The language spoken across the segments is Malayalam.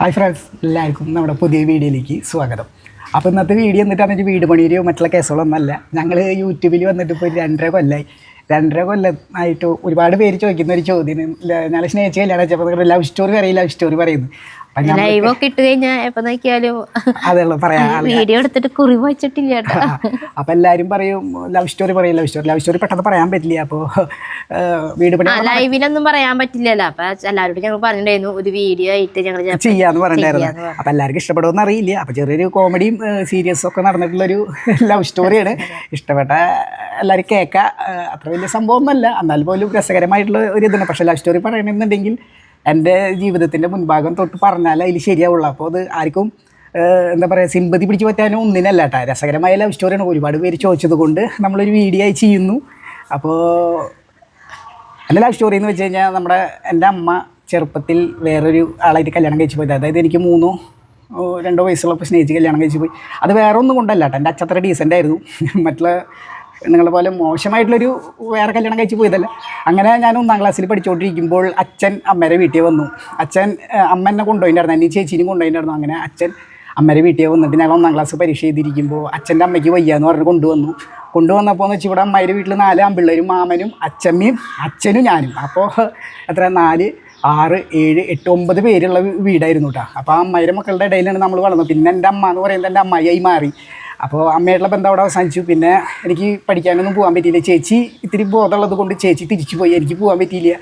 ഹായ് ഫ്രണ്ട്സ് എല്ലാവർക്കും നമ്മുടെ പുതിയ വീഡിയോയിലേക്ക് സ്വാഗതം. അപ്പോൾ ഇന്നത്തെ വീഡിയോ എന്നിട്ടാണ് വെച്ചാൽ വീട് പണിയോ മറ്റുള്ള കേസുകളൊന്നല്ല ഞങ്ങൾ യൂട്യൂബിൽ വന്നിട്ട് ഇപ്പോൾ രണ്ടര കൊല്ലമായി രണ്ടര കൊല്ലമായിട്ട് ഒരുപാട് പേര് ചോദിക്കുന്ന ഒരു ചോദ്യം ഞാൻ സ്നേഹിച്ച് കല്യാണം വെച്ചപ്പോൾ ലവ് സ്റ്റോറി പറയും ലവ് സ്റ്റോറി പറയുന്നു. ലൈവ് ഒക്കെ ഇട്ട് കഴിഞ്ഞാൽ എപ്പൊ നോക്കിയാലും അതുള്ളൂ പറയാം. വീഡിയോ എടുത്തിട്ട് കുറി വെച്ചിട്ടില്ല കേട്ടോ. അപ്പം എല്ലാരും പറയും ലവ് സ്റ്റോറി പറയും ലവ് സ്റ്റോറി ലവ് സ്റ്റോറി പെട്ടെന്ന് പറയാൻ പറ്റില്ല. അപ്പോൾ വീട് പണി ലൈവിലൊന്നും പറയാൻ പറ്റില്ലല്ലോ. അപ്പൊ എല്ലാവരോടും ഞങ്ങൾ പറഞ്ഞിട്ടുണ്ടായിരുന്നു ഒരു വീഡിയോ ആയിട്ട് ഞങ്ങൾ ചെയ്യാന്ന് പറഞ്ഞിട്ടുണ്ടായിരുന്നു. അപ്പൊ എല്ലാവർക്കും ഇഷ്ടപ്പെടുമെന്ന് അറിയില്ല. അപ്പൊ ചെറിയൊരു കോമഡിയും സീരിയസ് ഒക്കെ നടന്നിട്ടുള്ളൊരു ലവ് സ്റ്റോറിയാണ് ഇഷ്ടപ്പെട്ട എല്ലാവരും കേൾക്കാം അത്ര വലിയ സംഭവമൊന്നുമല്ല. എന്നാൽ പോലും രസകരമായിട്ടുള്ള ഒരു ഇതാണ് പക്ഷെ ലവ് സ്റ്റോറി പറയണമെന്നുണ്ടെങ്കിൽ എന്റെ ജീവിതത്തിന്റെ മുൻഭാഗം തൊട്ട് പറഞ്ഞാൽ അതിൽ ശരിയാവുള്ളൂ. അപ്പോൾ അത് ആർക്കും എന്താ പറയുക സിമ്പതി പിടിച്ച് പറ്റാനും ഒന്നിനല്ല കേട്ടോ. രസകരമായ ലവ് സ്റ്റോറിയാണ് ഒരുപാട് പേര് ചോദിച്ചത് കൊണ്ട് നമ്മളൊരു വീഡിയോ ആയി ചെയ്യുന്നു. അപ്പോൾ എന്റെ ലവ് സ്റ്റോറി എന്ന് വെച്ച് കഴിഞ്ഞാൽ നമ്മുടെ എന്റെ അമ്മ ചെറുപ്പത്തിൽ വേറൊരു ആളായിട്ട് കല്യാണം കഴിച്ചു പോയത്. അതായത് എനിക്ക് മൂന്നോ രണ്ടോ വയസ്സുള്ളപ്പോൾ സ്നേഹിച്ച് കല്യാണം കഴിച്ചു പോയി. അത് വേറെ ഒന്നും കൊണ്ടല്ല കേട്ടോ. എന്റെ അച്ഛത്ര ഡീസന്റ് ആയിരുന്നു. മറ്റുള്ള നിങ്ങളെ പോലെ മോശമായിട്ടുള്ളൊരു വേറെ കല്യാണം കഴിച്ച് പോയതല്ല. അങ്ങനെ ഞാൻ ഒന്നാം ക്ലാസ്സിൽ പഠിച്ചുകൊണ്ടിരിക്കുമ്പോൾ അച്ഛൻ അമ്മേരെ വീട്ടിൽ വന്നു. അച്ഛൻ അമ്മ എന്നെ കൊണ്ടുപോയിട്ടുണ്ടായിരുന്നു എന്റെ ചേച്ചീനും കൊണ്ടുപോയിട്ടുണ്ടായിരുന്നു അങ്ങനെ അച്ഛൻ അമ്മേരെ വീട്ടിൽ വന്നിട്ട് ഞങ്ങൾ ഒന്നാം ക്ലാസ് പരീക്ഷ ചെയ്തിരിക്കുമ്പോൾ അച്ഛന്റെ അമ്മയ്ക്ക് വയ്യാന്ന് പറഞ്ഞ് കൊണ്ടുവന്നു. കൊണ്ടുവന്നപ്പോൾ എന്ന് വെച്ചാൽ ഇവിടെ അമ്മയുടെ വീട്ടിൽ നാല് ആമ്പിള്ളേരും മാമനും അച്ഛമ്മയും അച്ഛനും ഞാനും. അപ്പോൾ എത്ര? നാല് ആറ് ഏഴ് എട്ട് ഒമ്പത് പേരുള്ള വീടായിരുന്നു കേട്ടോ അപ്പോൾ ആ അമ്മയുടെ മക്കളുടെ ഇടയിലാണ് നമ്മൾ വളർന്നത്. പിന്നെ എന്റെ അമ്മ എന്ന് പറയുന്നത് എന്റെ അമ്മയായി മാറി. അപ്പോൾ അമ്മയായിട്ടുള്ള ബന്ധം അവിടെ അവസാനിച്ചു. പിന്നെ എനിക്ക് പഠിക്കാനൊന്നും പോകാൻ പറ്റിയില്ല. ചേച്ചി ഇത്തിരി ബോധമുള്ളത് കൊണ്ട് ചേച്ചി തിരിച്ചു പോയി. എനിക്ക് പോകാൻ പറ്റിയില്ല.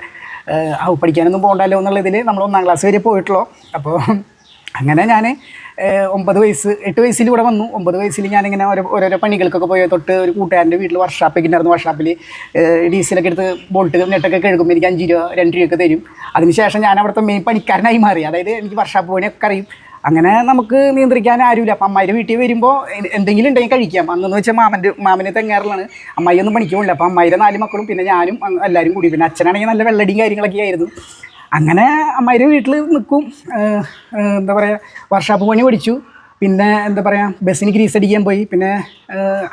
ആ പഠിക്കാനൊന്നും പോകണ്ടല്ലോ എന്നുള്ളതിൽ നമ്മൾ ഒന്നാം ക്ലാസ് വരെ പോയിട്ടുള്ളൂ. അപ്പോൾ അങ്ങനെ ഞാൻ ഒമ്പത് വയസ്സ് എട്ട് വയസ്സിൽ ഇവിടെ വന്നു. ഒമ്പത് വയസ്സിൽ ഞാനിങ്ങനെ ഓരോ ഓരോരോ പണികൾക്കൊക്കെ പോയ. തൊട്ട് ഒരു കൂട്ടുകാരന്റെ വീട്ടിൽ വർഷാപ്പ് ഉണ്ടായിരുന്നു. വർഷാപ്പിൽ ഡീസലൊക്കെ എടുത്ത് ബോൾട്ട് നെട്ടൊക്കെ കഴുകുമ്പോൾ എനിക്ക് അഞ്ച് രൂപ രണ്ട് രൂപയൊക്കെ തരും. അതിനുശേഷം ഞാൻ അവിടുത്തെ മെയിൻ പണിക്കാരനായി മാറി. അതായത് എനിക്ക് വർഷാപ്പ് പണിയൊക്കെ അറിയും. അങ്ങനെ നമുക്ക് നിയന്ത്രിക്കാൻ ആരുമില്ല. അപ്പം അമ്മായിന്റെ വീട്ടിൽ വരുമ്പോൾ എന്തെങ്കിലും ഉണ്ടെങ്കിൽ കഴിക്കാം. അന്നെന്ന് വെച്ചാൽ മാമന്റെ മാമനെ തെങ്ങാറിലാണ്. അമ്മായി ഒന്നും പോകില്ല അപ്പം അമ്മായിയുടെ നാല് മക്കളും പിന്നെ ഞാനും എല്ലാവരും കൂടി. പിന്നെ അച്ഛനാണെങ്കിൽ നല്ല വെള്ളടിയും കാര്യങ്ങളൊക്കെ ആയിരുന്നു. അങ്ങനെ അമ്മായിയുടെ വീട്ടിൽ നിൽക്കും. എന്താ പറയുക വർഷാപ്പ് പണി പഠിച്ചു. പിന്നെ എന്താ പറയുക ബസ്സിന് ഗ്രീസ് അടിക്കാൻ പോയി. പിന്നെ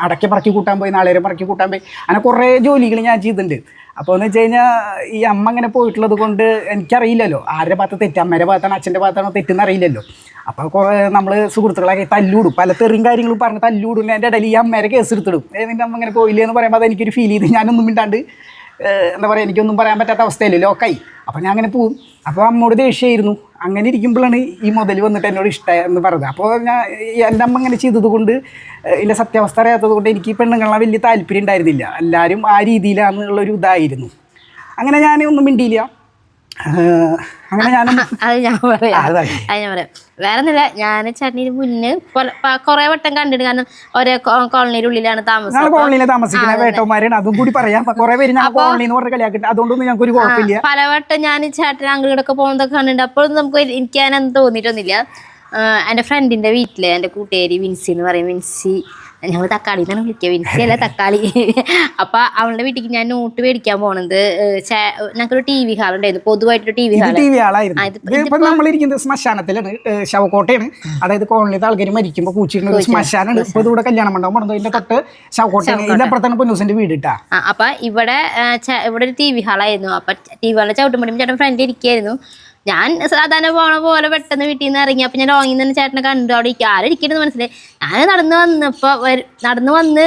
അടയ്ക്ക പറക്കി കൂട്ടാൻ പോയി. നാളേരം പറക്കി കൂട്ടാൻ പോയി. അങ്ങനെ കുറേ ജോലികൾ ഞാൻ ചെയ്തിട്ടുണ്ട്. അപ്പോൾ എന്ന് വെച്ച് കഴിഞ്ഞാൽ ഈ അമ്മ അങ്ങനെ പോയിട്ടുള്ളത് കൊണ്ട് എനിക്കറിയില്ലല്ലോ. ആരുടെ ഭാഗത്ത് തെറ്റ്? അമ്മയുടെ ഭാഗത്താണ് അച്ഛന്റെ ഭാഗത്താണോ തെറ്റെന്ന് അറിയില്ലല്ലോ. അപ്പോൾ കുറേ നമ്മൾ സുഹൃത്തുക്കളൊക്കെ തല്ലൂടും. പല തെറിയും കാര്യങ്ങളും പറഞ്ഞ് തല്ലൂടും. എന്റെ ഇടയിൽ ഈ അമ്മേരെ കേസ് എടുത്തിടും. നിന്റെ അമ്മ അങ്ങനെ പോയില്ലേ എന്ന് പറയുമ്പോൾ അതെനിക്കൊരു ഫീൽ ചെയ്ത് ഞാനൊന്നും മിണ്ടാണ്ട് എന്താ പറയുക എനിക്കൊന്നും പറയാൻ പറ്റാത്ത അവസ്ഥയല്ലേ ലോക്കായി അപ്പോൾ ഞാൻ അങ്ങനെ പോവും. അപ്പോൾ അമ്മോട് ദേഷ്യമായിരുന്നു. അങ്ങനെ ഇരിക്കുമ്പോഴാണ് ഈ മുതൽ വന്നിട്ട് എന്നോട് ഇഷ്ടം എന്ന് പറഞ്ഞത്. അപ്പോൾ ഞാൻ എന്റെ അമ്മ ഇങ്ങനെ ചെയ്തത് കൊണ്ട് ഇല്ല സത്യാവസ്ഥ അറിയാത്തത് കൊണ്ട് എനിക്ക് പെണ്ണുങ്ങളെ വലിയ താല്പര്യം ഉണ്ടായിരുന്നില്ല. എല്ലാവരും ആ രീതിയിലാണെന്നുള്ളൊരു ഇതായിരുന്നു. അങ്ങനെ ഞാൻ ഒന്നും മിണ്ടിയില്ല. അങ്ങനെ ഞാൻ അത് ഞാൻ പറയാം. അത് ഞാൻ പറയാം. വേറെ ഒന്നുമില്ല ഞാൻ ചേട്ടനിന് മുന്നേ കൊറേ വട്ടം കണ്ടിട്ട് കാരണം ഒരേ കോളനിയുടെ ഉള്ളിലാണ് താമസം. കോളനിയിലെ താമസിക്കുന്ന വേട്ടന്മാരാണ് അതും. കൂടി പറയാം. കുറേ പേര് ഞാൻ കോളനി എന്ന് പറഞ്ഞ കളിയാക്കിട്ട് അതുകൊണ്ടൊന്നും ഞങ്ങൾക്ക് ഒരു കുഴപ്പമില്ല. പലവട്ടം ഞാൻ ചേട്ടൻ അങ്ങോട്ടൊക്കെ പോകുന്നതൊക്കെ കണ്ടിട്ട് അപ്പോഴും നമുക്ക് എനിക്ക് അതിനൊന്നും തോന്നിയിട്ടൊന്നുമില്ല. എന്റെ എന്റെ ഫ്രണ്ടിന്റെ വീട്ടിൽ എന്റെ കൂട്ടുകാരി വിൻസി എന്ന് പറയും. വിൻസി ഞങ്ങൾ തക്കാളി എന്നാണ് വിളിക്കുക വിളിച്ചല്ല തക്കാളി. അപ്പൊ അവളുടെ വീട്ടിലേക്ക് ഞാൻ നോട്ട് മേടിക്കാൻ പോണത് ഞങ്ങൾക്കൊരു ടി വി ഹാൾ ഉണ്ടായിരുന്നു. പൊതുവായിട്ടൊരു T V hall T V ഹാളായിരുന്നു. നമ്മളിരിക്കുന്നത് ശ്മശാനത്തിലാണ്. ശവക്കോട്ടയാണ്. അതായത് കോളനിയിലെ ആൾക്കാർ മരിക്കുമ്പോൾ പൂച്ചിരുന്ന ഒരു ശ്മശാനാണ്. ഇപ്പൊ ഇവിടെ കല്യാണം മണ്ഡപം പണിത് ഇതിന്റെ തൊട്ട് ശവക്കോട്ടയാണ് ഇതിന്റെ അപ്പുറത്താണ് പൊന്നൂസിന്റെ വീട് ഇട്ടാ അപ്പൊ ഇവിടെ ഇവിടെ ഒരു ടി വി ഹാളായിരുന്നു. അപ്പൊ ടി വി ഹാളിൽ ചവിട്ടുമ്പോഴും ചേട്ടൻ ഫ്രണ്ട് ഇരിക്കായിരുന്നു. ഞാൻ സാധാരണ പോണ പോലെ പെട്ടെന്ന് വീട്ടിൽ നിന്ന് ഇറങ്ങി. അപ്പൊ ഞാൻ ലോങ്ങിൽ നിന്ന് ചേട്ടനെ കണ്ടു. അവിടെ ഇരിക്കും ആരും ഇരിക്കണെന്ന് മനസ്സിലായി. ഞാൻ നടന്നു വന്ന് ഇപ്പൊ നടന്നു വന്ന്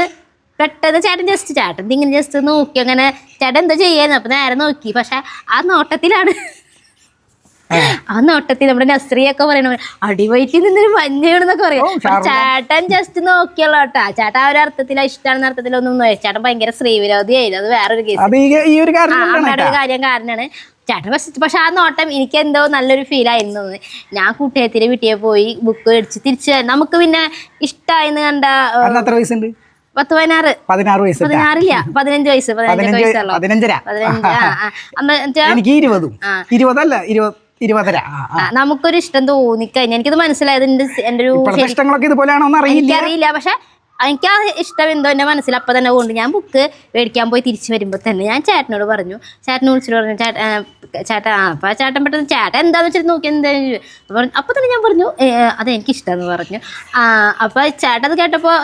പെട്ടെന്ന് ചേട്ടൻ ജസ്റ്റ് ചേട്ടൻ ഇങ്ങനെ ജസ്റ്റ് നോക്കി. അങ്ങനെ ചേട്ടൻ എന്താ ചെയ്യാന്ന് അപ്പൊ നേരെ നോക്കി. പക്ഷെ ആ നോട്ടത്തിലാണ്. ആ. നോട്ടത്തിൽ നമ്മുടെ നസ്രിയൊക്കെ പറയണ അടിവയറ്റിൽ നിന്നൊരു മഞ്ഞയാണെന്നൊക്കെ പറയും. ചേട്ടൻ ജസ്റ്റ് നോക്കിയല്ലോ കേട്ടാ ചേട്ടൻ ആ ഒരു അർത്ഥത്തിൽ ഇഷ്ടമാണെന്ന അർത്ഥത്തിലൊന്നും ചേട്ടൻ ഭയങ്കര സ്ത്രീവിരോധിയായിരുന്നു. അത് വേറൊരു കേസ്. ആ അമ്മയുടെ. ഒരു കാര്യം കാരണമാണ് ചേട്ടൻ പക്ഷെ പക്ഷെ ആ നോട്ടം എനിക്ക് എന്തോ നല്ലൊരു ഫീൽ ആയിരുന്നു. ഞാൻ കൂട്ടുകാരത്തിന്റെ വീട്ടിൽ പോയി ബുക്ക് മേടിച്ച് തിരിച്ചു. നമുക്ക് പിന്നെ ഇഷ്ടമായിന്ന് കണ്ട എത്ര വയസ്സുണ്ട്? പത്ത് പതിനാറ്. പതിനാറ് വയസ്സ്. പതിനാറില്ല. പതിനഞ്ച് വയസ്സ്. പതിനഞ്ച് വയസ്സുള്ളൂ. പതിനഞ്ചര. പതിനഞ്ച്. എനിക്ക് ഇരുപതും. ഇരുപതല്ല ഇരുപത് ഇരുപതര. നമുക്കൊരു ഇഷ്ടം തോന്നിക്കഴിഞ്ഞാൽ എനിക്കത് മനസ്സിലായത് എന്റെ ഒരു ഇഷ്ടങ്ങളൊക്കെ ഇതുപോലെയാണോ എന്ന് അറിയില്ല. എനിക്കറിയില്ല. പക്ഷെ എനിക്ക് ആ ഇഷ്ടം എന്തോ എന്റെ മനസ്സിൽ അപ്പം തന്നെ കൊണ്ട് ഞാൻ ബുക്ക് മേടിക്കാൻ പോയി തിരിച്ചു വരുമ്പോൾ തന്നെ ഞാൻ ചേട്ടനോട് പറഞ്ഞു. ചേട്ടനെ വിളിച്ചിട്ട് പറഞ്ഞു ചേട്ട ചേട്ടൻ അപ്പം ചേട്ടൻ പെട്ടെന്ന് ചേട്ടൻ എന്താണെന്ന് വെച്ചിട്ട് നോക്കി എന്താ? പറഞ്ഞു അപ്പം തന്നെ ഞാൻ പറഞ്ഞു "ഏ, അത് എനിക്ക് ഇഷ്ടമെന്ന് പറഞ്ഞു. അപ്പോൾ അപ്പം ചേട്ടൻ കേട്ടപ്പോൾ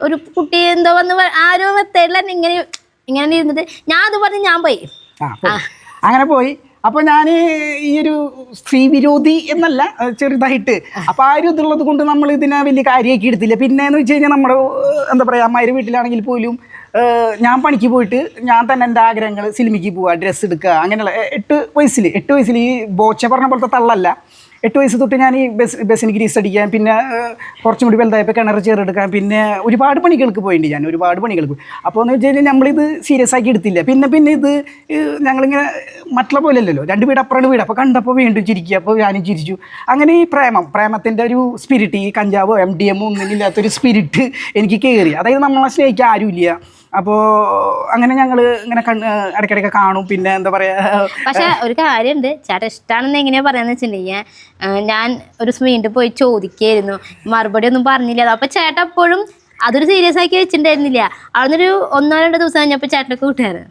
ഒരു കുട്ടി എന്തോ വന്ന് ആരോ ഒരു ഇങ്ങനെ ഇങ്ങനെ ഇരുന്നിട്ട് ഞാൻ അത് പറഞ്ഞ് ഞാൻ പോയി. അങ്ങനെ പോയി. അപ്പോൾ ഞാൻ ഈ ഒരു സ്ത്രീ വിരോധി എന്നല്ല ചെറുതായിട്ട്. അപ്പോൾ ആ ഒരു ഇതുള്ളത് കൊണ്ട് നമ്മൾ ഇതിനെ വലിയ കാര്യമാക്കി എടുത്തില്ല. പിന്നെ എന്ന് വെച്ച് കഴിഞ്ഞാൽ നമ്മുടെ എന്താ പറയുക അമ്മായിരുടെ വീട്ടിലാണെങ്കിൽ പോലും ഞാൻ പണിക്ക് പോയിട്ട് ഞാൻ തന്നെ എന്റെ ആഗ്രഹങ്ങൾ സിനിമയ്ക്ക് പോവുക ഡ്രസ്സ് എടുക്കുക അങ്ങനെയുള്ള എട്ട് വയസ്സിൽ എട്ട് വയസ്സിൽ ഈ ബോച്ച പറഞ്ഞ പോലത്തെ തള്ളല്ല. എട്ട് വയസ്സ് തൊട്ട് ഞാൻ ഈ ബസ് ബസ്സിന് ഗ്രീസ് അടിക്കാൻ പിന്നെ കുറച്ചും കൂടി വലുതായപ്പോൾ കിണർ ചേറെടുക്കാൻ പിന്നെ ഒരുപാട് പണികൾക്ക് പോയിട്ടുണ്ട് ഞാൻ ഒരുപാട് പണികൾക്ക് അപ്പോൾ എന്ന് വെച്ച് കഴിഞ്ഞാൽ നമ്മളിത് സീരിയസ് ആക്കി എടുത്തില്ല. പിന്നെ പിന്നെ ഇത് ഞങ്ങളിങ്ങനെ മറ്റുള്ള പോലെ അല്ലല്ലോ രണ്ട് വീട് അപ്പുറം വീട്. അപ്പോൾ കണ്ടപ്പോൾ വീണ്ടും ചിരിക്കുക അപ്പോൾ ഞാനും ചിരിച്ചു. അങ്ങനെ ഈ പ്രേമം പ്രേമത്തിന്റെ ഒരു സ്പിരിറ്റ് ഈ കഞ്ചാവോ എം ഡി എമ്മോ ഒന്നും ഇല്ലാത്തൊരു സ്പിരിറ്റ് എനിക്ക് കയറി അതായത് നമ്മളെ സ്നേഹിക്കാൻ ആരുമില്ല. അപ്പോൾ അങ്ങനെ ഞങ്ങൾ ഇങ്ങനെ ഇടയ്ക്കിടയ്ക്ക് കാണും. പിന്നെ എന്താ പറയുക പക്ഷെ ഒരു കാര്യമുണ്ട് ചേട്ടൻ ഇഷ്ടമാണെന്ന് എങ്ങനെയാ പറയാന്ന് വെച്ചിട്ടുണ്ടെങ്കിൽ ഞാൻ ഒരു ദിവസം വീണ്ടും പോയി ചോദിക്കായിരുന്നു. മറുപടി ഒന്നും പറഞ്ഞില്ല അപ്പൊ ചേട്ടൻ എപ്പോഴും അതൊരു സീരിയസ് ആക്കി വെച്ചിട്ടുണ്ടായിരുന്നില്ല. അവിടുന്നൊരു ഒന്നോ രണ്ടോ ദിവസം കഴിഞ്ഞപ്പോ ചേട്ടന്റെ കൂട്ടുകാരൻ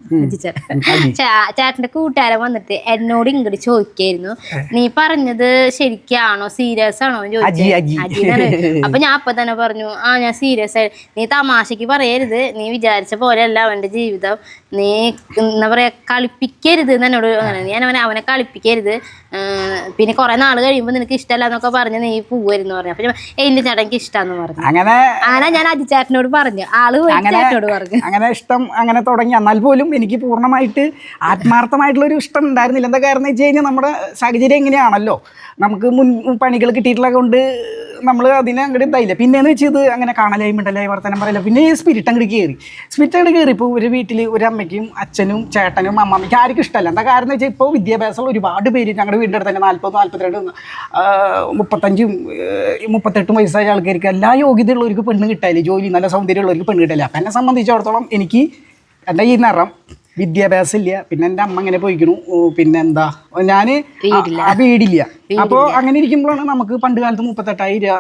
ചേട്ടന്റെ കൂട്ടുകാരൻ വന്നിട്ട് എന്നോട് ഇങ്ങോട്ട് ചോദിക്കായിരുന്നു. നീ പറഞ്ഞത് ശരിക്കാണോ സീരിയസ് ആണോ എന്ന്. അജിന്നാണ് അപ്പൊ ഞാൻ അപ്പൊ തന്നെ പറഞ്ഞു ആ ഞാൻ സീരിയസ് ആയി. നീ തമാശക്ക് പറയരുത്. നീ വിചാരിച്ച പോലെയല്ല അവന്റെ ജീവിതം. നീ എന്താ പറയാ കളിപ്പിക്കരുത് എന്ന് എന്നോട് അങ്ങനെ. ഞാൻ അവനെ അവനെ കളിപ്പിക്കരുത്. പിന്നെ കുറെ നാൾ കഴിയുമ്പോ നിനക്ക് ഇഷ്ടമല്ല എന്നൊക്കെ പറഞ്ഞ് നീ പോവായിരുന്നു പറഞ്ഞു. അപ്പൊ എന്റെ ചേട്ടൻ എനിക്ക് ഇഷ്ടാന്ന് പറഞ്ഞു. അങ്ങനെ ഞാൻ അജി പറഞ്ഞു. ആൾ ചേട്ടനോട് പറഞ്ഞു. അങ്ങനെ ഇഷ്ടം അങ്ങനെ തുടങ്ങി. എന്നാൽ പോലും എനിക്ക് പൂർണമായിട്ട് ആത്മാർത്ഥമായിട്ടുള്ള ഒരു ഇഷ്ടം ഉണ്ടായിരുന്നില്ല. എന്താ കാരണം വെച്ച് കഴിഞ്ഞാൽ നമ്മുടെ സാഹചര്യം എങ്ങനെയാണല്ലോ? നമുക്ക് മുൻ പണികൾ കിട്ടിയിട്ടുള്ള കൊണ്ട് നമ്മൾ അതിനെ അങ്ങോട്ട് ഇതായില്ല. പിന്നെന്ന് വെച്ച് ഇത് അങ്ങനെ കാണലായി മിണ്ടലായി വർത്തനം പറയില്ല പിന്നെ ഈ സ്പിരിറ്റ് അങ്ങോട്ട് കയറി സ്പിരിറ്റ് അങ്ങോട്ട് കയറി ഇപ്പോൾ ഒരു വീട്ടിൽ ഒരു അമ്മയ്ക്കും അച്ഛനും ചേട്ടനും അമ്മമ്മയ്ക്കും ആർക്കും ഇഷ്ടമല്ല. എന്താ കാരണം എന്ന് വെച്ചാൽ ഇപ്പോൾ വിദ്യാഭ്യാസമുള്ള ഒരുപാട് പേര് ഞങ്ങളുടെ വീടിന്റെ അടുത്ത് തന്നെ നാൽപ്പത് നാൽപ്പത്തിരണ്ട് മുപ്പത്തഞ്ചും മുപ്പത്തെട്ടും വയസ്സായ ആൾക്കാർക്ക് എല്ലാ യോഗ്യതയുള്ളവർക്ക് പെണ്ണ് കിട്ടാല്ലേ ജോലി നല്ല സൗന്ദര്യമുള്ളവർക്ക് പെണ്ണ് കിട്ടില്ല അപ്പം എന്നെ സംബന്ധിച്ചിടത്തോളം എനിക്ക് എന്റെ ഈ നിറം വിദ്യാഭ്യാസം ഇല്ല പിന്നെ എന്റെ അമ്മ ഇങ്ങനെ പോയിക്കണു. പിന്നെന്താ? പിന്നെ എന്താ ഞാൻ ആ വീടില്ല. അപ്പോൾ അങ്ങനെ ഇരിക്കുമ്പോഴാണ് നമുക്ക് പണ്ട് കാലത്ത് മുപ്പത്തെട്ടായിരം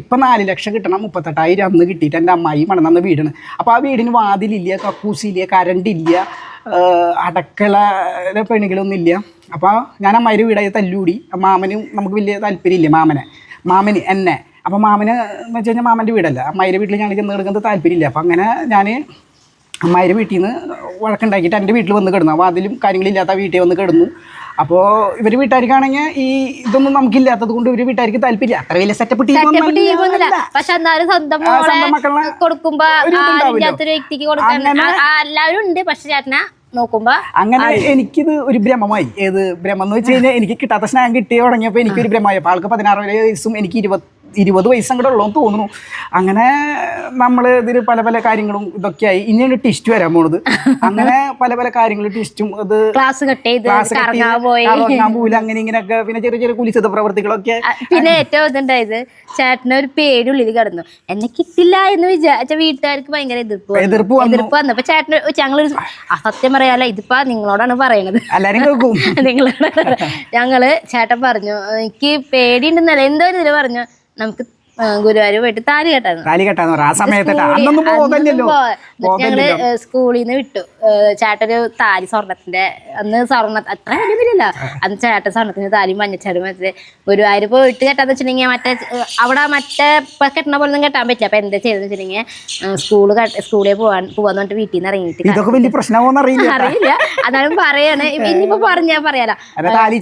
ഇപ്പം നാല് ലക്ഷം കിട്ടണം. മുപ്പത്തെട്ടായിരം അന്ന് കിട്ടിയിട്ട് എന്റെ അമ്മായി മണന്നന്ന് വീടാണ്. അപ്പോൾ ആ വീടിന് വാതിലില്ല കക്കൂസില്ല കരണ്ടില്ല അടക്കള പെണികളൊന്നും ഇല്ല അപ്പോൾ ഞാൻ അമ്മായിന്റെ വീടായി തല്ലൂടി. മാമനും നമുക്ക് വലിയ താല്പര്യമില്ല മാമനെ. മാമന് എന്നെ. അപ്പോൾ മാമന് എന്ന് വെച്ച് കഴിഞ്ഞാൽ മാമന്റെ വീടല്ല. അമ്മായിയുടെ വീട്ടിൽ ഞാൻ ചെന്ന് കിടക്കുന്നത് താല്പര്യമില്ല. അപ്പോൾ അങ്ങനെ ഞാൻ അമ്മായിയുടെ വീട്ടിൽ നിന്ന് വഴക്കുണ്ടാക്കിയിട്ട് എന്റെ വീട്ടിൽ വന്ന് കിടന്നു. അപ്പോൾ അതിലും കാര്യങ്ങളില്ലാത്ത വീട്ടിൽ വന്ന് കിടന്നു. അപ്പോൾ ഇവർ വീട്ടുകാർക്കാണെങ്കിൽ ഈ ഇതൊന്നും നമുക്കില്ലാത്തത് കൊണ്ട് ഇവർ വീട്ടുകാർക്ക് താല്പര്യം അത്ര വലിയ സെറ്റപ്പ് പക്ഷെ എന്നാലും സ്വന്തം കൊടുക്കുമ്പോ വ്യക്തിക്ക് കൊടുക്കാൻ അങ്ങനെ- ആ- ആ എല്ലാവരും ഉണ്ട്. പക്ഷെ ചേട്ടനെ നോക്കുമ്പോ അങ്ങനെ എനിക്കിത് ഒരു ഭ്രമമായി. ഏത് ഭ്രമം എന്ന് വെച്ച് കഴിഞ്ഞാൽ എനിക്ക് കിട്ടാത്ത സ്നേഹം കിട്ടി തുടങ്ങിയപ്പോൾ എനിക്കൊരു ഭ്രമമായി. അപ്പോൾ ആൾക്ക് പതിനാറ് വയസ്സും എനിക്ക് ഇരുപത് ഇരുപത് വയസ്സും കൂടെ ഉള്ളതെന്ന് തോന്നുന്നു. അങ്ങനെ നമ്മൾ ഇതിൽ പല പല കാര്യങ്ങളും ഇതൊക്കെയായി. ഇനിയാണ് ടിസ്റ്റ് വരാൻ പോണത്. അങ്ങനെ പല പല കാര്യങ്ങളും ടിസ്റ്റും അത് ക്ലാസ് കട്ട് ക്ലാസ് പോയില്ല അങ്ങനെ ഇങ്ങനെയൊക്കെ പിന്നെ ചെറിയ ചെറിയ കുലിശത പ്രവർത്തികളൊക്കെ പിന്നെ ഏറ്റവും ഇതുണ്ടായത് ചേട്ടന് ഒരു പേടി കടന്നു. എന്നെ കിട്ടില്ല എന്ന് വിചാരിച്ച വീട്ടുകാർക്ക് ഭയങ്കര എതിർപ്പ് എതിർപ്പ് എതിർപ്പ് വന്നു. അപ്പൊ ചേട്ടന് ഞങ്ങളൊരു അസത്യം സത്യം പറയാല ഇതിപ്പോ നിങ്ങളോടാണ് പറയണത്. നിങ്ങളോട് ഞങ്ങൾ ചേട്ടൻ പറഞ്ഞു എനിക്ക് പേടിയുണ്ടെന്നല്ല. എന്തോ ഇതിൽ പറഞ്ഞു. നമുക്ക് ഗുരുവായൂരുമായിട്ട് ഗുരുവായൂർ പോയിട്ട് താലി കെട്ടായിരുന്നു താലി കെട്ടാന്ന് പറയാം ആ സമയത്ത് അന്നൊന്നും ഞങ്ങൾ സ്കൂളിൽ നിന്ന് വിട്ടു. ചേട്ടന് താലി സ്വർണത്തിന്റെ അന്ന് സ്വർണ അത്ര വലിയ അന്ന് ചേട്ടൻ സ്വർണത്തിന്റെ താലി മഞ്ഞച്ചാടും മറ്റേ ഗുരുവായൂർ പോയിട്ട് കെട്ടാന്ന് വെച്ചിട്ടുണ്ടെങ്കിൽ മറ്റേ അവിടെ മറ്റേ ഇപ്പൊ കെട്ടണ പോലെ ഒന്നും കെട്ടാൻ പറ്റില്ല. അപ്പൊ എന്താ ചെയ്തെന്ന് വെച്ചിട്ടുണ്ടെങ്കിൽ സ്കൂൾ സ്കൂളിൽ പോവാൻ പോവാന്ന് പറഞ്ഞിട്ട് വീട്ടിൽ നിന്ന് ഇറങ്ങിയിട്ട് ഇതൊക്കെ വലിയ പ്രശ്നമാവോന്ന് അറിയില്ല അറിയില്ല. അതാണ് പറയാണ്. ഇനിയിപ്പോ പറഞ്ഞാ പറയാലോ. താലി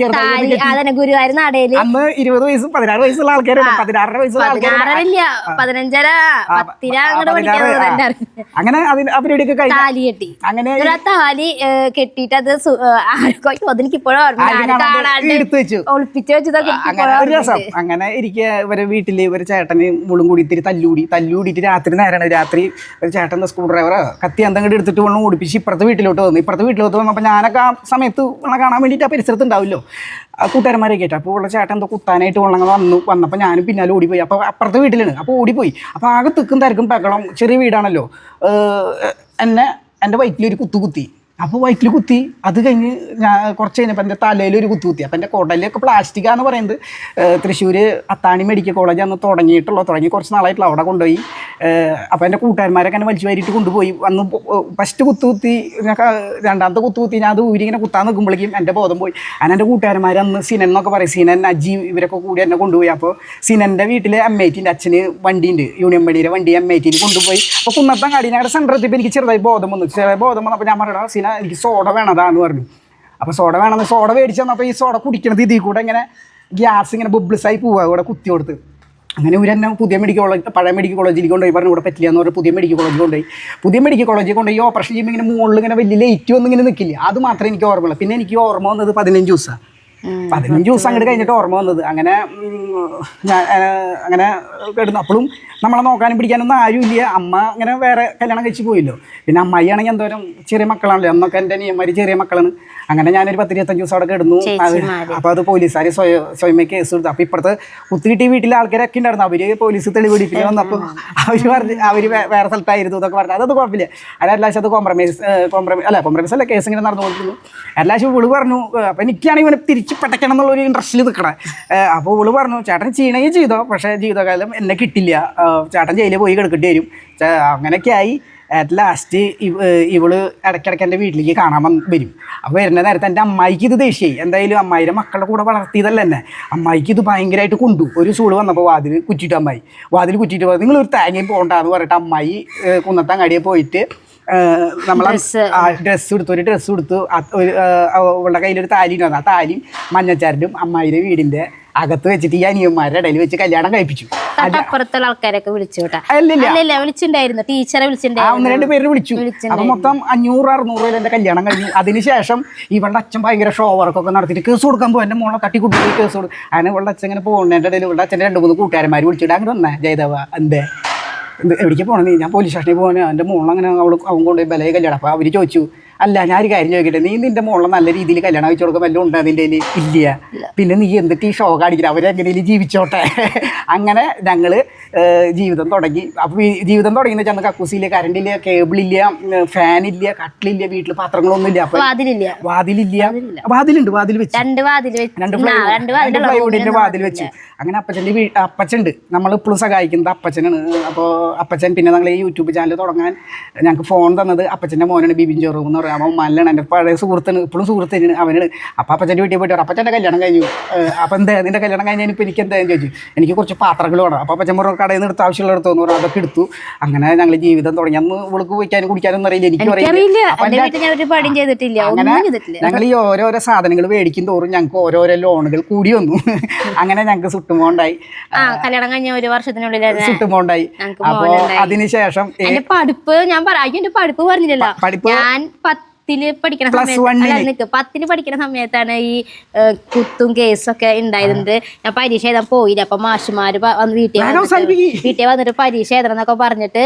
അതന്നെ ഗുരുവായൂർ നടയിൽ അന്ന് ഇരുപത് വയസ്സും പതിനാറ് വയസ്സുള്ള ആൾക്കാരുണ്ട് പതിനാറര വയസ്സുള്ള പതിനാറില്ല പതിനഞ്ചര പത്തിര പഠിക്കുന്നത് അങ്ങനെ അവരുടെ താലി കെട്ടി. അങ്ങനെ ആ താലി ഏഹ്, അത് ആർക്കോ ഇപ്പോഴും. ഒളിപ്പിച്ച് വെച്ചതൊക്കെ അങ്ങനെ ഒരു രസം. അങ്ങനെ ഇരിക്കുക ഇവരെ വീട്ടിൽ ഒരു ചേട്ടന് മുളും കൂടി ഇത്തിരി തല്ലൂടി തല്ലൂടിയിട്ട് രാത്രി നേരാണ്. രാത്രി ഒരു ചേട്ടൻ സ്ക്രൂ ഡ്രൈവറോ കത്തി എന്തെങ്കിലും എടുത്തിട്ട് വെള്ളം ഓടിപ്പിച്ച് ഇപ്പുറത്തെ വീട്ടിലോട്ട് വന്നു. ഇപ്പുറത്തെ വീട്ടിലോട്ട് വന്നപ്പോൾ ഞാനൊക്കെ ആ സമയത്ത് വെള്ളം കാണാൻ വേണ്ടിയിട്ട് ആ പരിസരത്ത് ഉണ്ടാവില്ലോ ആ കൂട്ടുകാരന്മാരെ കേട്ടോ. അപ്പോൾ ഉള്ള ചേട്ടൻ എന്തോ കുത്താനായിട്ട് വെള്ളം വന്നു. വന്നപ്പോൾ ഞാനും പിന്നാലെ ഓടിപ്പോയി. അപ്പോൾ അപ്പുറത്തെ വീട്ടിലാണ്. അപ്പോൾ ഓടിപ്പോയി. അപ്പോൾ ആകെ തിക്കും തിരക്കും പെക്കളം ചെറിയ വീടാണല്ലോ. എന്നെ എന്റെ വയറ്റിലൊരു കുത്തു കുത്തി അപ്പോൾ വയറ്റിൽ കുത്തി. അത് കഴിഞ്ഞ് ഞാൻ കുറച്ച് കഴിഞ്ഞപ്പോൾ എന്റെ തലയിൽ ഒരു കുത്തി കുത്തി. അപ്പോൾ എന്റെ കുടലൊക്കെ പ്ലാസ്റ്റിക്കാന്ന് പറയുന്നത്. തൃശ്ശൂർ അത്താണി മെഡിക്കൽ കോളേജ് അന്ന് തുടങ്ങിയിട്ടുള്ളൂ. തുടങ്ങി കുറച്ച് നാളായിട്ടുള്ള അവിടെ കൊണ്ടുപോയി. അപ്പോൾ എന്റെ കൂട്ടുകാരന്മാരൊക്കെ എന്നെ വലിച്ചു വാരിയിട്ട് കൊണ്ടുപോയി. അന്ന് ഫസ്റ്റ് കുത്തു കുത്തി രണ്ടാമത്തെ കുത്തു കുത്തി ഞാൻ അത് ഊരി ഇങ്ങനെ കുത്താൻ നിൽക്കുമ്പോഴേക്കും എന്റെ ബോധം പോയി. അങ്ങനെ എന്റെ കൂട്ടുകാരന്മാർ അന്ന് സിനൻ എന്നൊക്കെ പറയും. സിനൻ അജി ഇവരൊക്കെ കൂടി എന്നെ കൊണ്ടുപോയി. അപ്പോൾ സിനന്റെ വീട്ടിലെ എം ഐ ടിന്റെ അച്ഛന് വണ്ടിയുണ്ട്. യൂണിയൻ പണിയുടെ വണ്ടി എം ഐ ടിയിൽ കൊണ്ടുപോയി. അപ്പോൾ കുന്നത്തങ്ങാടി ഞങ്ങളുടെ സെന്റർ എത്തിയപ്പോൾ എനിക്ക് ചെറുതായി ബോധം വന്നു. ചെറിയ ബോധം വന്നപ്പോൾ ഞാൻ പറയണം സിന എനിക്ക് സോഡ വേണതാന്ന് പറഞ്ഞു. അപ്പോൾ സോഡ വേണമെന്ന് സോഡ മേടിച്ച് തന്നപ്പോൾ ഈ സോഡ കുടിക്കണത് ഇതിൽ കൂടെ ഇങ്ങനെ ഗ്യാസ് ഇങ്ങനെ ബബിൾസ് ആയി പോവുക ഇവിടെ കുത്തി കൊടുത്ത്. അങ്ങനെ ഇവർ തന്നെ പുതിയ മെഡിക്കൽ കോളേജ് പഴയ മെഡിക്കൽ കോളേജിൽ കൊണ്ടുപോയി പറഞ്ഞു ഇവിടെ പറ്റില്ല എന്ന് പറഞ്ഞാൽ പുതിയ മെഡിക്കൽ കോളേജിൽ കൊണ്ടുപോയി. പുതിയ മെഡിക്കൽ കോളേജിൽ കൊണ്ടുപോയി ഓപ്പറേഷൻ ചെയ്യുമ്പോൾ ഇങ്ങനെ മുകളിൽ ഇങ്ങനെ വലിയ ലൈറ്റ് ഒന്നും ഇങ്ങനെ നിൽക്കില്ല. അത് മാത്രമേ എനിക്ക് ഓർമ്മയുള്ളൂ. പിന്നെ എനിക്ക് ഓർമ്മ വന്നത് പതിനഞ്ച് ദിവസമാണ് പതിനഞ്ച് ദിവസം അങ്ങോട്ട് കഴിഞ്ഞിട്ട് ഓർമ്മ വന്നത്. അങ്ങനെ ഞാൻ അങ്ങനെ കിടന്നു. അപ്പോഴും നമ്മളെ നോക്കാനും പിടിക്കാനൊന്നും ആരുമില്ല. അമ്മ അങ്ങനെ വേറെ കല്യാണം കഴിച്ച് പോയില്ലോ. പിന്നെ അമ്മായി ആണെങ്കിൽ എന്തോരം ചെറിയ മക്കളാണല്ലോ. അന്നൊക്കെ എന്റെ അനിയന്മാർ ചെറിയ മക്കളാണ്. അങ്ങനെ ഞാനൊരു പത്ത് ഇരുപത്തഞ്ച് ദിവസം അവിടെ കിടന്നു. അപ്പൊ അപ്പോൾ അത് പോലീസുകാർ സ്വയം സ്വയമേ കേസ് കൊടുത്തു. അപ്പോൾ ഇപ്പുറത്ത് കുത്തിക്കിട്ടി വീട്ടിലെ ആൾക്കാരൊക്കെ ഉണ്ടായിരുന്നു. അവർ പോലീസ് തെളിവെടുപ്പിന് വന്നപ്പോൾ അവർ പറഞ്ഞ് അവർ വേറെ സ്ഥലത്തായിരുന്നു എന്നൊക്കെ പറഞ്ഞു. അതൊന്നും കുഴപ്പമില്ല. അത് എല്ലാ അത് കോംപ്രമൈസ് കോംപ്രമൈസ് അല്ല കോംപ്രമൈസ് അല്ല കേസ് ഇങ്ങനെ നടന്നുകൊണ്ടിരുന്നു. എല്ലാ ആവശ്യം വിൾ പറഞ്ഞു അപ്പോൾ എനിക്കാണെങ്കിൽ ഇവനെ തിരിച്ചു പെട്ടക്കണം എന്നുള്ളൊരു ഇൻട്രസ്റ്റിൽ നിൽക്കണേ അപ്പോൾ വിളി പറഞ്ഞു ചേട്ടൻ ചെയ്യണമെങ്കിൽ ചെയ്തോ? പക്ഷേ ജീവിതകാലം എന്നെ കിട്ടില്ല. ചേട്ടൻ ജയിലിൽ പോയി കിടക്കേണ്ടി വരും. അങ്ങനെയൊക്കെ ആയി. അറ്റ് ലാസ്റ്റ് ഇവൾ ഇടയ്ക്കിടയ്ക്ക് എന്റെ വീട്ടിലേക്ക് കാണാൻ വന്ന് വരും. അപ്പോൾ വരുന്ന നേരത്തെ എന്റെ അമ്മായിക്ക് ഇത് ദേഷ്യമായി എന്തായാലും അമ്മായിയുടെ മക്കളുടെ കൂടെ വളർത്തിയതല്ല എന്നെ? അമ്മായിക്ക് ഇത് ഭയങ്കരമായിട്ട് കൊണ്ടു. ഒരു സൂൾ വന്നപ്പോൾ വാതിൽ കുറ്റിയിട്ട് അമ്മായി. വാതിൽ കുറ്റിയിട്ട് പോയത് നിങ്ങൾ ഒരു തേങ്ങയും പോകണ്ടെന്ന് പറഞ്ഞിട്ട് അമ്മായി കുന്നത്താങ്ങാടിയെ പോയിട്ട് നമ്മൾ ഡ്രസ്സ് എടുത്തു. ഒരു ഡ്രസ്സ് എടുത്തു അവളുടെ കയ്യിലൊരു താലി ഉണ്ടായിരുന്നു ആ താലിയും മഞ്ഞച്ചാരനും അമ്മായിയുടെ വീടിന്റെ അകത്ത് വെച്ചിട്ട് ഈ അനിയന്മാരുടെ ഇടയിൽ വെച്ച് കല്യാണം കഴിപ്പിച്ചു. അപ്പുറത്തുള്ള ആൾക്കാരൊക്കെ വിളിച്ചു അല്ലല്ല. വിളിച്ചിട്ടുണ്ടായിരുന്നു. ടീച്ചറെ ഒന്ന് രണ്ട് പേര് വിളിച്ചു. അപ്പൊ മൊത്തം അഞ്ഞൂറ് അറുന്നൂറ് പേര് എന്റെ കല്യാണം കഴിഞ്ഞു. അതിനുശേഷം ഇവളുടെ അച്ഛൻ ഭയങ്കര ഷോ വർക്കൊക്കെ നടത്തിയിട്ട് കേസ് കൊടുക്കാൻ പോകും എന്റെ മോളെ തട്ടി കുട്ടി കേസ് കൊടുക്കും അങ്ങനെ ഇവളുടെ അച്ഛൻ ഇങ്ങനെ പോകുന്നതിന്റെ ഇടയിൽ ഇവളുടെ അച്ഛന്റെ രണ്ട് മൂന്ന് കൂട്ടുകാരന്മാർ വിളിച്ചിട്ട് അങ്ങനെ വന്നേ. ജയദേവ എന്തേ? എവിടേക്ക് പോകണം ഞാൻ പോലീസ് സ്റ്റേഷനിൽ പോകാൻ എന്റെ മോളങ്ങനെ അവൾ അവൻ കൊണ്ടുപോയി ബലയെ കല്യാണം. അപ്പോൾ അവർ ചോദിച്ചു അല്ല ഞാൻ ഒരു കാര്യം ചോദിക്കട്ടെ? നീ നിന്റെ മോളെ നല്ല രീതിയിൽ കല്യാണം കഴിച്ചു കൊടുക്കാൻ വല്ലതും ഉണ്ടോ നിന്റെ ഇല്ല. പിന്നെ നീ എന്തിട്ട് ഈ ഷോ കാണിക്കില്ല അവരെങ്ങനെയും ജീവിച്ചോട്ടെ. അങ്ങനെ ഞങ്ങൾ ജീവിതം തുടങ്ങി. അപ്പോൾ ജീവിതം തുടങ്ങിയെന്ന് വെച്ചാൽ കക്കൂസില്ല കറണ്ടില്ല കേബിളില്ല ഫാനില്ല കട്ടിലില്ല വീട്ടിൽ പാത്രങ്ങളൊന്നുമില്ല. അപ്പോൾ വാതിലില്ല. വാതിലില്ല. വാതിലുണ്ട് വാതിൽ വെച്ച്. രണ്ട് വാതിൽ വെച്ച്. രണ്ട് വാതിൽ വെച്ച്. അങ്ങനെ അപ്പച്ചന്റെ വീ അപ്പച്ചുണ്ട്. നമ്മളിപ്പോഴും സഹായിക്കുന്നത് അപ്പച്ചനാണ്. അപ്പോൾ അപ്പച്ചൻ പിന്നെ ഞങ്ങൾ ഈ യൂട്യൂബ് ചാനൽ തുടങ്ങാൻ ഞങ്ങൾക്ക് ഫോൺ തന്നത് അപ്പച്ചന്റെ മോനാണ് ബിബിൻ ജോറൂം എന്ന് പറയുന്നത്. അവൻ മല്ലണം എന്റെ പഴയ സുഹൃത്താണ്. ഇപ്പോഴും സുഹൃത്ത് തന്നെയാണ്. അവനാണ്. അപ്പോൾ അപ്പച്ചന്റെ വീട്ടിൽ പോയിട്ട് അപ്പച്ചന്റെ കല്യാണം കഴിഞ്ഞു. അപ്പം എന്താ? നിന്റെ കല്യാണം കഴിഞ്ഞാൽ ഇപ്പോൾ എനിക്ക് എന്താ ചോദിച്ചു. എനിക്ക് കുറച്ച് പാത്രങ്ങൾ വേണം. അപ്പം അപ്പച്ചൻ പറഞ്ഞു കടയിൽ നിന്ന് എടുത്ത് ആവശ്യമുള്ള എടുത്തു പറഞ്ഞു അതൊക്കെ എടുത്തു. അങ്ങനെ ഞങ്ങൾ ജീവിതം തുടങ്ങി. അന്ന് ഇവൾക്ക് വയ്ക്കാനും കുടിക്കാനും ഒന്നും അറിയില്ല. എനിക്ക് അങ്ങനെ ചെയ്തിട്ടില്ല. ഞങ്ങൾ ഈ ഓരോരോ സാധനങ്ങൾ മേടിക്കും തോറും ഞങ്ങൾക്ക് ഓരോരോ ലോണുകൾ കൂടി വന്നു. അങ്ങനെ ഞങ്ങൾക്ക് സുട്ടുമോണ്ടായി. കല്യാണം കഴിഞ്ഞ ഒരു വർഷത്തിനുള്ളിൽ സുട്ടുമോണ്ടായി. അപ്പോൾ അപ്പോ. അതിനുശേഷം പഠിപ്പ് ഞാൻ പറയാം പഠിപ്പ് പറഞ്ഞില്ലല്ലോ. ഞാൻ പത്തിൽ Plus സമയത്ത് പത്തിൽ പഠിക്കുന്ന സമയത്താണ് ഈ കുത്തും കേസൊക്കെ ഉണ്ടായിരുന്നത് ഞാൻ പരീക്ഷ എഴുതാൻ പോയില്ല. അപ്പൊ മാഷുമാര് വന്ന് വീട്ടിൽ. വീട്ടിൽ വന്നിട്ട് പരീക്ഷ എഴുതണം എന്നൊക്കെ പറഞ്ഞിട്ട്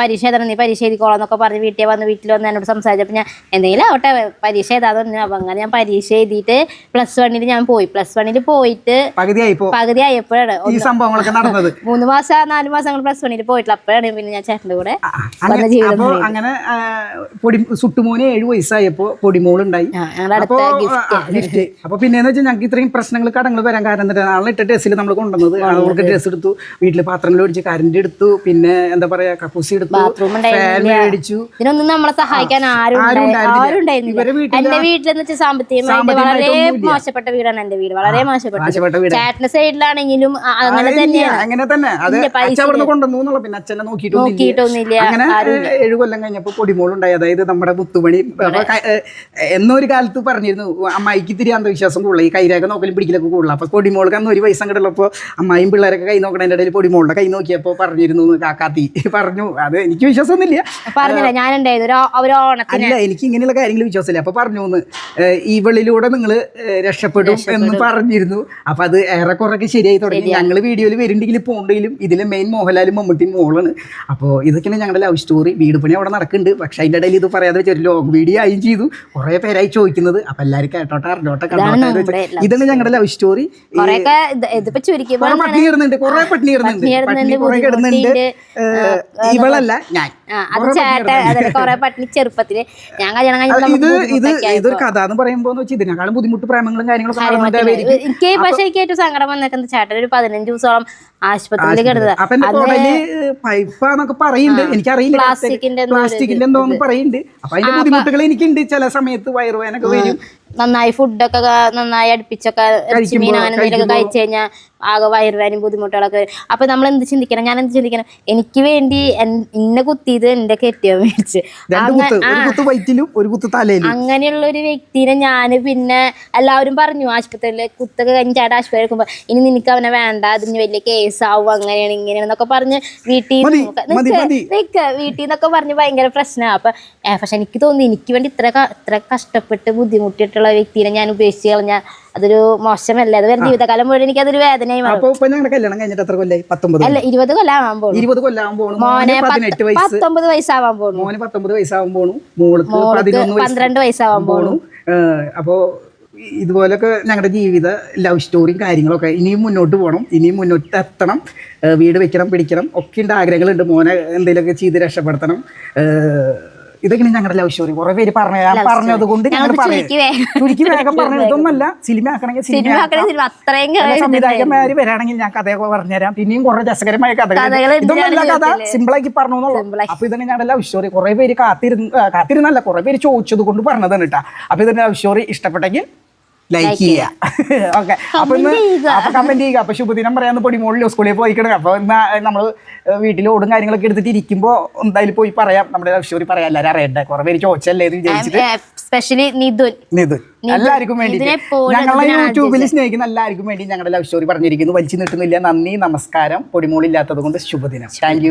പരീക്ഷ എഴുതണം നീ പരീക്ഷ എഴുതിക്കോളാം എന്നൊക്കെ പറഞ്ഞ് വീട്ടിൽ വന്ന് വീട്ടിൽ വന്ന് എന്നോട് സംസാരിച്ചപ്പോൾ ഞാൻ എന്തെങ്കിലും ആവട്ടെ പരീക്ഷ എഴുതാന്ന് അപ്പൊ അങ്ങനെ ഞാൻ പരീക്ഷ എഴുതിയിട്ട് പ്ലസ് വണ്ണിൽ ഞാൻ പോയി. പ്ലസ് വണ്ണിൽ പോയിട്ട് പകുതി ആയപ്പോഴാണ് ഈ സംഭവങ്ങളൊക്കെ നടന്നത്. മൂന്ന് മാസം നാല് മാസം പ്ലസ് വണ്ണിൽ പോയിട്ടില്ല. അപ്പോഴാണ് പിന്നെ ഞാൻ ചേട്ടന്റെ കൂടെ അങ്ങനെ പൊടി സുട്ടുമോന് വയസ്സായപ്പോ പൊടിമോളുണ്ടായി. ആ, ഞങ്ങളുടെ അപ്പോ അടുത്ത ഗിഫ്റ്റ് അപ്പൊ പിന്നെന്ന് വെച്ചാൽ ഞങ്ങൾക്ക് ഇത്രയും പ്രശ്നങ്ങൾ കടങ്ങൾ വരാൻ കാരണം തന്നെ ആളെ ഇട്ട ഡ്രസ്സിൽ നമ്മൾ കൊണ്ടുവന്നത്. ആളുകൾക്ക് ഡ്രസ്സ് എടുത്തു വീട്ടിൽ പാത്രങ്ങൾ മേടിച്ചു കരണ്ട് എടുത്തു പിന്നെ എന്താ പറയാ കപ്പൂസി എടുത്തു മേടിച്ചു. ഇതിനൊന്നും നമ്മളെ സഹായിക്കാൻ ആരും എന്റെ വീട്ടിലെന്ന് വെച്ചാൽ സാമ്പത്തികമായിട്ട് വളരെ മോശപ്പെട്ട വീടാണ് എന്റെ വീട്. വളരെ മോശപ്പെട്ട വീട്. ചേട്ടന്റെ സൈഡിലാണെങ്കിലും അങ്ങനെ തന്നെയാണ്. അങ്ങനെ തന്നെ. അത് അച്ഛൻ കൊണ്ടുവന്നു പിന്നെ അച്ഛനെ നോക്കിയിട്ടൊന്നുമില്ല. അങ്ങനെ ഏഴ് കൊല്ലം കഴിഞ്ഞപ്പോൾ പൊടിമോളുണ്ടായി. അതായത് നമ്മുടെ മുത്തുമണി അപ്പൊ ക- ഏഹ്, എന്നൊരു കാലത്ത് പറഞ്ഞിരുന്നു അമ്മായിക്ക് ഇത്തിരി അന്ധവിശ്വാസം കൂടുതൽ ഈ കൈരേഖ നോക്കലും പിടിക്കലൊക്കെ കൂടുതൽ അപ്പൊ പൊടിമോൾക്ക് അന്ന് ഒരു പൈസ കിട്ടുള്ളപ്പോൾ അമ്മായും പിള്ളേരൊക്കെ കൈ നോക്കണതിന്റെ ഇടയിൽ പൊടിമോളുടെ കൈ നോക്കിയപ്പോൾ പറഞ്ഞിരുന്നു കാക്കാത്തി. പറഞ്ഞു അത് എനിക്ക് വിശ്വാസമൊന്നുമില്ല. പറഞ്ഞില്ല ഒരു അല്ല എനിക്ക് ഇങ്ങനെയുള്ള കാര്യങ്ങൾ വിശ്വാസമില്ല. അപ്പൊ പറഞ്ഞു എന്ന് ഇവളിലൂടെ നിങ്ങൾ രക്ഷപ്പെടും എന്ന് പറഞ്ഞിരുന്നു. അപ്പൊ അത് ഏറെക്കുറൊക്കെ ശരിയായി തുടങ്ങി. ഞങ്ങൾ വീഡിയോയിൽ വരുന്നുണ്ടെങ്കിലും പോകണ്ടെങ്കിലും ഇതിലെ മെയിൻ മോഹൻലാലും മമ്മൂട്ടി മോളാണ്. അപ്പോൾ ഇതൊക്കെയാണ് ഞങ്ങളുടെ ലവ് സ്റ്റോറി വീട് പണി അവിടെ നടക്കുന്നുണ്ട്. പക്ഷെ അതിന്റെ ഇടയിൽ ഇത് പറയാതെ വെച്ചൊരു ലോങ് വീഡിയോ ആയും ചെയ്തു. കുറെ പേരായി ചോദിക്കുന്നത്. അപ്പൊ എല്ലാവരും കേട്ടോട്ടെ അറിഞ്ഞോട്ടെ കണ്ടോട്ടെ ഇതാണ് ഞങ്ങളുടെ ലവ് സ്റ്റോറി പട്ടിണി കിടന്നുണ്ട് കുറെ പട്ടിണി കിടന്നുണ്ട് കുറെ കിടന്നുണ്ട് ഇവളല്ല ഞാൻ. ഇത് ഇത് ഇതൊരു കഥ എന്ന് പറയുമ്പോ ഇതിനേക്കാളും ബുദ്ധിമുട്ട് പ്രേമങ്ങളും കാര്യങ്ങളും എനിക്ക് പക്ഷെ എനിക്ക് ഏറ്റവും സങ്കടം വന്നേക്കുന്നത് ചേട്ടൻ ഒരു പതിനഞ്ച് ദിവസോളം ആശുപത്രിയിൽ കിടന്നത്. പൈപ്പാന്നൊക്കെ പറയുന്നുണ്ട്. എനിക്കറിയില്ല. പ്ലാസ്റ്റിക്കിന്റെ എന്തോന്ന് പറയുന്നുണ്ട്. അപ്പൊ അതിന്റെ ബുദ്ധിമുട്ടുകൾ എനിക്കുണ്ട് ചില സമയത്ത് വയറുവേനൊക്കെ വരും. നന്നായി ഫുഡൊക്കെ നന്നായി അടുപ്പിച്ചൊക്കെ എന്തെങ്കിലുമൊക്കെ കഴിച്ചു കഴിഞ്ഞാൽ ആകെ വയറുവേനും ബുദ്ധിമുട്ടുകളൊക്കെ വരും. അപ്പൊ നമ്മൾ എന്ത് ചിന്തിക്കണം? ഞാൻ എന്ത് ചിന്തിക്കണം? എനിക്ക് വേണ്ടി ഇന്നെ കുത്തിയത് എന്റെ കെട്ടിയോ മേടിച്ച്. അങ്ങനെയുള്ള ഒരു വ്യക്തിനെ ഞാൻ പിന്നെ എല്ലാവരും പറഞ്ഞു ആശുപത്രിയിൽ കുത്തൊക്കെ കഴിഞ്ഞ് ചേട്ടാ ആശുപത്രി എടുക്കുമ്പോൾ ഇനി നിനക്ക് അവനെ വേണ്ട അതിന് വലിയ കേസാവും അങ്ങനെയാണ് ഇങ്ങനെയാണെന്നൊക്കെ പറഞ്ഞ് വീട്ടിൽ. നിൽക്ക വീട്ടിൽ നിന്നൊക്കെ പറഞ്ഞ് ഭയങ്കര പ്രശ്നമാണ് അപ്പൊ പക്ഷെ എനിക്ക് തോന്നി എനിക്ക് വേണ്ടി ഇത്ര ഇത്ര കഷ്ടപ്പെട്ട് ബുദ്ധിമുട്ടിയിട്ടുള്ള വ്യക്തിനെ ഞാൻ ഉപേക്ഷിച്ച് കളഞ്ഞാൽ അതൊരു മോശമല്ലേ? അത് വേറെ ജീവിതകാലം മുഴുവൻ എനിക്ക് അതൊരു വേദനയായി മാറും. അപ്പൊ ഇപ്പൊ ഞങ്ങളുടെ കല്യാണം കഴിഞ്ഞിട്ട് എത്ര കൊല്ലായി? പത്തൊമ്പത് അല്ല ഇരുപത് കൊല്ലാവാൻ പോണു. ഇരുപത് കൊല്ലാവാൻ പോണു. മോനെ പതിനെട്ട് വയസ്സ്. പത്തൊമ്പത് വയസ്സാവാൻ പോണു. മോന് പത്തൊമ്പത് വയസ്സാവാൻ പോണു. മോൾക്ക് പതിനൊന്ന് പന്ത്രണ്ട് വയസ്സാവാൻ പോണു. അപ്പോ ഇതുപോലൊക്കെ ഞങ്ങളുടെ ജീവിത ലവ് സ്റ്റോറിയും കാര്യങ്ങളൊക്കെ ഇനിയും മുന്നോട്ട് പോകണം ഇനിയും മുന്നോട്ട് എത്തണം. വീട് വെക്കണം പിടിക്കണം. ഒക്കെ ഉണ്ട് ആഗ്രഹങ്ങളുണ്ട്. മോനെ എന്തെങ്കിലുമൊക്കെ ചെയ്ത് രക്ഷപ്പെടുത്തണം. ഇതൊക്കെയാണ് ഞങ്ങളുടെ ലവ് സ്റ്റോറി കുറെ പേര് പറഞ്ഞ ഞാൻ പറഞ്ഞത് കൊണ്ട് ഞങ്ങൾ പറഞ്ഞു ചുരുക്കി വേഗം. ചുരുക്കി ഇതൊന്നല്ല സിനിമ ആക്കണമെങ്കിൽ സിനിമ സംവിധായകന്മാര് വരാണെങ്കിൽ ഞാൻ കഥയൊക്കെ പറഞ്ഞുതരാം. പിന്നെയും കുറെ രസകരമായ കഥകൾ ഇതൊന്നല്ല കഥ. സിമ്പിളാക്കി പറഞ്ഞു. അപ്പൊ ഇതാണ് ഞങ്ങളുടെ ലവ് സ്റ്റോറി കുറെ പേര് കാത്തിരുന്ന് കാത്തിരുന്നല്ല കുറെ പേര് ചോദിച്ചത് കൊണ്ട് പറഞ്ഞതാണ് കേട്ടാ. അപ്പൊ ഇതിന്റെ ലവ് സ്റ്റോറി ഇഷ്ടപ്പെട്ടെങ്കിൽ ലൈക്ക് ചെയ്യുക ഓക്കെ അപ്പൊ ഇന്ന്. അപ്പൊ കമന്റ് ചെയ്യുക അപ്പൊ ശുഭദിനം പറയാന്ന് പൊടി മുകളിൽ സ്കൂളിൽ പോയിക്കണം അപ്പൊ നമ്മൾ വീട്ടിൽ ഓടും കാര്യങ്ങളൊക്കെ എടുത്തിട്ട് ഇരിക്കുമ്പോ എന്തായാലും പോയി പറയാം. നമ്മുടെ ലവ് സ്റ്റോറി പറയാം. എല്ലാരും അറിയണ്ട? കുറെ പേര് ചോദിച്ചല്ലേ എന്ന് വിചാരിച്ചിട്ട്? സ്പെഷ്യലി നിത് എല്ലാവർക്കും വേണ്ടി ഞങ്ങളെ യൂട്യൂബിൽ സ്നേഹിക്കുന്ന എല്ലാവർക്കും വേണ്ടി ഞങ്ങളുടെ ലവ് സ്റ്റോറി പറഞ്ഞിരിക്കുന്നു. വലിച്ചു നീട്ടുന്നില്ല. നന്ദി. നമസ്കാരം. പൊടിമോളില്ലാത്തത് കൊണ്ട് ശുഭദിനം. താങ്ക്